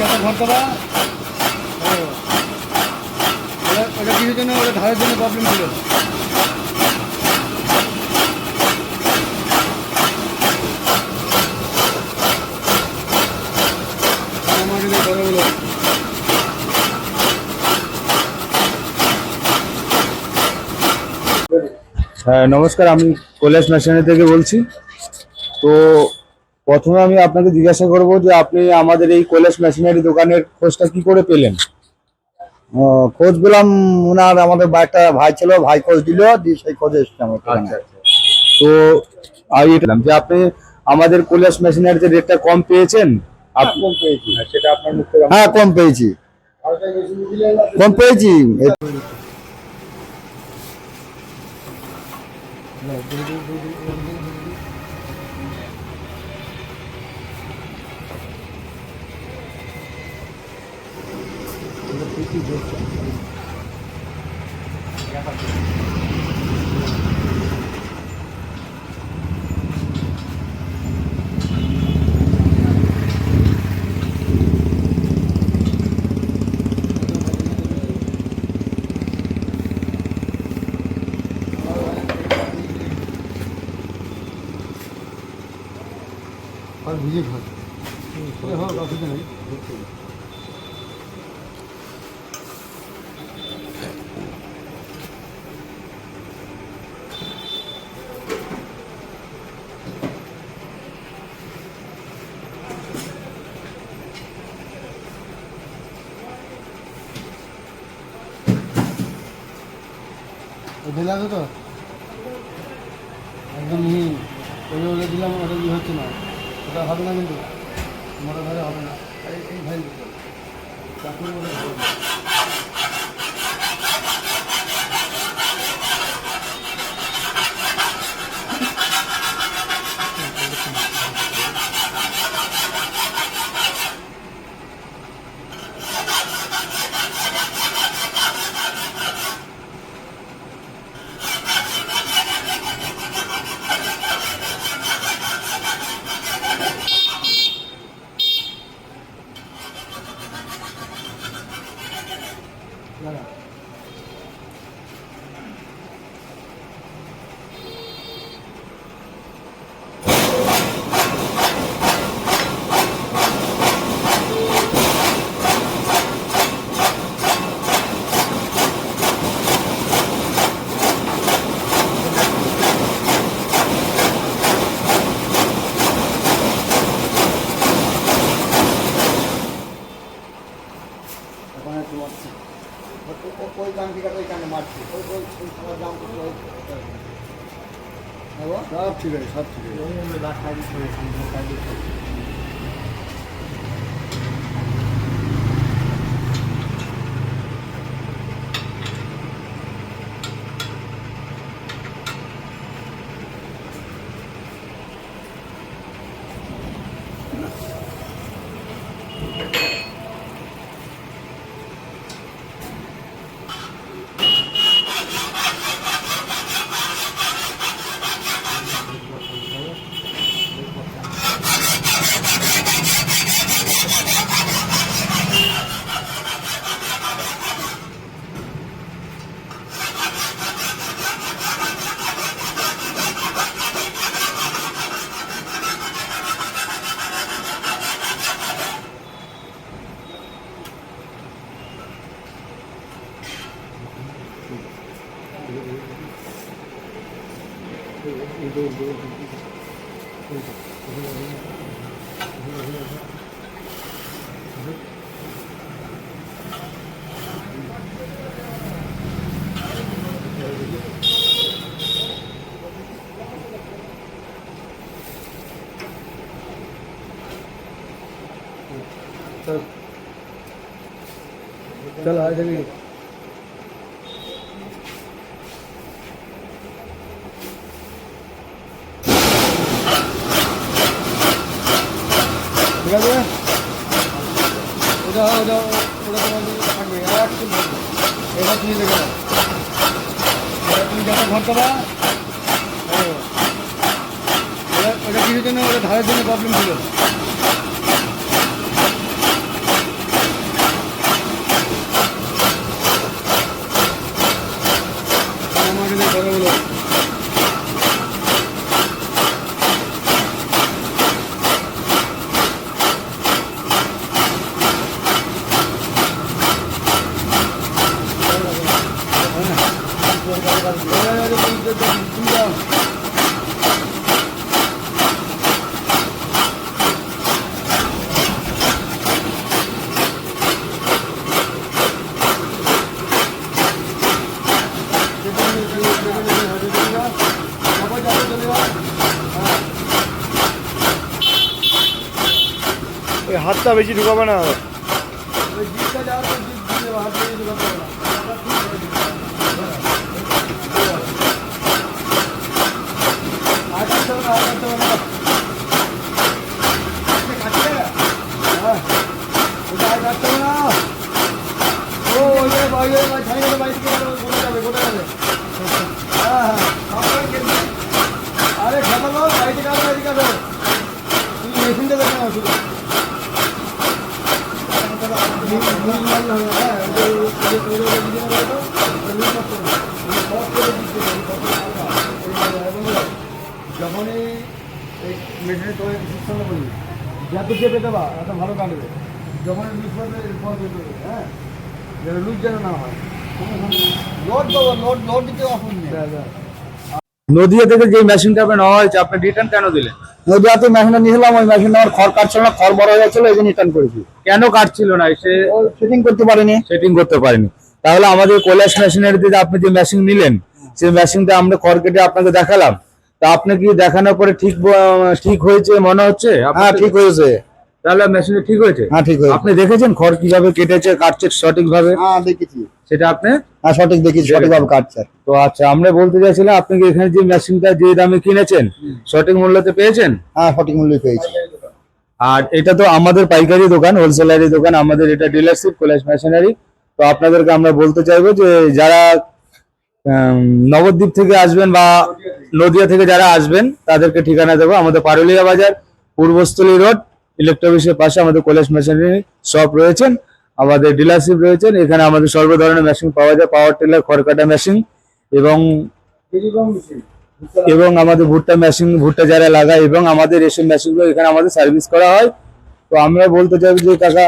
যাতে ঘর দেবা ওটা কিছুর জন্য? ওটা ধারের জন্য প্রবলেম ছিল। হ্যাঁ নমস্কার, আমি কৈলাস মেশিনারি থেকে বলছি। তো প্রথমে আমি আপনাকে জিজ্ঞাসা করব যে আপনি আমাদের এই কৈলাস মেশিনারি দোকানের খোঁজটা কি করে পেলেন খোঁজ পেলাম ওনার আমাদের একটা ভাই ছিল ভাই খোঁজ দিল দিয়ে সেই খোঁজে এসেছিলাম। তো আমি এটা যে আপনি আমাদের কৈলাস মেশিনারিতে রেটটা কম পেয়েছেন কম পেয়েছি সেটা আপনার হ্যাঁ কম পেয়েছি কম পেয়েছি এ- আর ভিজে ঘর হোক অসুবিধা নেই ঢেলে আছে তো? একদম মিহি ওই ওটা দিলাম, ওটা ই হচ্ছে না? ওটা হবে না কিন্তু। মোটা ধরে হবে না। এই ভাই, চাকুর মধ্যে হবে না। দাঁড়া। মারছি ও- ওই গান থেকে ওই কানে মারছি ওই ওই সবার দাম সব ঠিক আছে। সব ঠিক আছে। चल चल आ जाएंगे ঠিক আছে? ওটা ওটা ওটা থাকবে। থাকবে এবার তুমি দেখে নাও। এবার তুমি দেবা ওটা ওটা কিছুর জন্য ওটা ধারের জন্য প্রবলেম ছিল বস্তা বেশি ঢুকাবে না ওই জিপটা যাওয়ার পর জিপ দিয়ে দেবো, হাত দিয়ে দিতে পারব না। আর কাটতে হবে না, আর কাটতে হবে না। হ্যাঁ, ওটা আর কাটতে হবে না। ও, ওই যে, ওই যে, ওই ছাই গেলে বাইরে গেলে গোটা যাবে, গোটা যাবে। হ্যাঁ, হ্যাঁ, সবসময় কেটে। আরে খাতা কাটো, বাইরে কাটো। তুমি মেশিনটা দেখে নাও শুধু। যখনই এই মেশিনে তোমার সিস্টেম করি যত চেপে দেবা এত ভালো কাটবে যখনই লুজ করবে এরপর হ্যাঁ? যেন লুজ যেন না হয়। লোড দেবো লোড লোড দিতে অসুবিধা নেই। নদিয়া থেকে যে মেশিনটা আপনি নেওয়া হয়েছে, আপনি রিটার্ন কেন দিলেন? নদীয়াতে মেশিনটা নিয়েছিলাম ওই মেশিনটা আমার খড় কাটছিল না খড় বড় হয়ে গেছিল এই জন্য রিটার্ন করেছি। কেন কাটছিল না? সে সেটিং করতে পারেনি। সেটিং করতে পারেনি। তাহলে আমাদের কৈলাস মেশিনের দিকে আপনি যে মেশিন নিলেন সেই মেশিনটা আমরা খড় কেটে আপনাকে দেখালাম। তা আপনি কি দেখানোর পরে ঠিক ঠিক হয়েছে মনে হচ্ছে? হ্যাঁ ঠিক হয়েছে। তাহলে মেশিনে ঠিক হয়েছে? হ্যাঁ ঠিক হয়েছে। আপনি দেখেছেন খড় কীভাবে কেটেছে কাটছে সঠিক ভাবে? হ্যাঁ দেখেছি। সেটা আপনি হ্যাঁ সঠিক দেখেছি সঠিকভাবে কাটছে। তো আচ্ছা আমরা বলতে চাইছিলাম আপনি কি এখানে যে মেশিনটা যে দামে কিনেছেন সঠিক মূল্যতে পেয়েছেন? হ্যাঁ সঠিক মূল্য পেয়েছি। আর এটা তো আমাদের পাইকারি দোকান হোলসেলারি দোকান আমাদের এটা ডিলারশিপ কৈলাস মেশিনারি তো আপনাদেরকে আমরা বলতে চাইব যে যারা নবদ্বীপ থেকে আসবেন বা নদিয়া থেকে যারা আসবেন তাদেরকে ঠিকানা দেবো। আমাদের পারুলিয়া বাজার পূর্বস্থলী রোড ইলেকট্রনিক্সের পাশে আমাদের কৈলাস মেশিনারি শপ রয়েছেন আমাদের ডিলারশিপ রয়েছেন এখানে আমাদের সর্ব ধরনের মেশিন পাওয়া যায় পাওয়ার টিলার খড়কাটা মেশিন এবং এবং আমাদের ভুট্টা মেশিন ভুট্টা যারা লাগায় এবং আমাদের এসব মেশিনগুলো এখানে আমাদের সার্ভিস করা হয়। তো আমরা বলতে চাই যে কাকা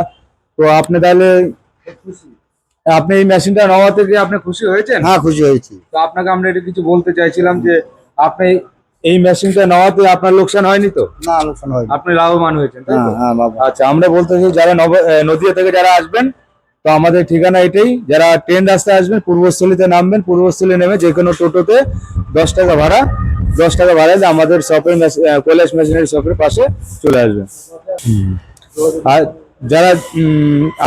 তো আপনি তাহলে আপনি এই মেশিনটা নেওয়া থেকে আপনি খুশি হয়েছেন? হ্যাঁ খুশি হয়েছি। তো আপনাকে আমরা এটা কিছু বলতে চাইছিলাম যে আপনি এই মেশিনটা নেওয়াতে আপনার লোকসান হয়নি তো? না আলোচনা হয়নি। আপনি লাভবান হয়েছেন হ্যাঁ হ্যাঁ আচ্ছা আমরা বলতে চাই যারা নদিয়া থেকে যারা আসবেন তো আমাদের ঠিকানা এটাই। যারা ট্রেন রাস্তায় আসবেন পূর্বস্থলীতে নামবেন পূর্বস্থলী নেমে যে কোনো টোটোতে দশ টাকা ভাড়া দশ টাকা ভাড়া আমাদের শপের কৈলাস মেশিনারি শপের পাশে চলে আসবেন। আর যারা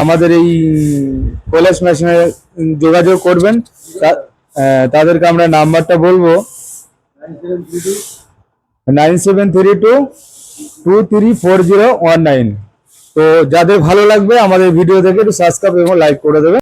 আমাদের এই কৈলাস মেশিনে যোগাযোগ করবেন তাদেরকে আমরা নাম্বারটা বলব। Nine seven three two two three four zero one nine. তো যাদের ভালো লাগবে আমাদের ভিডিও দেখে একটু সাবস্ক্রাইব এবং লাইক করে দেবে।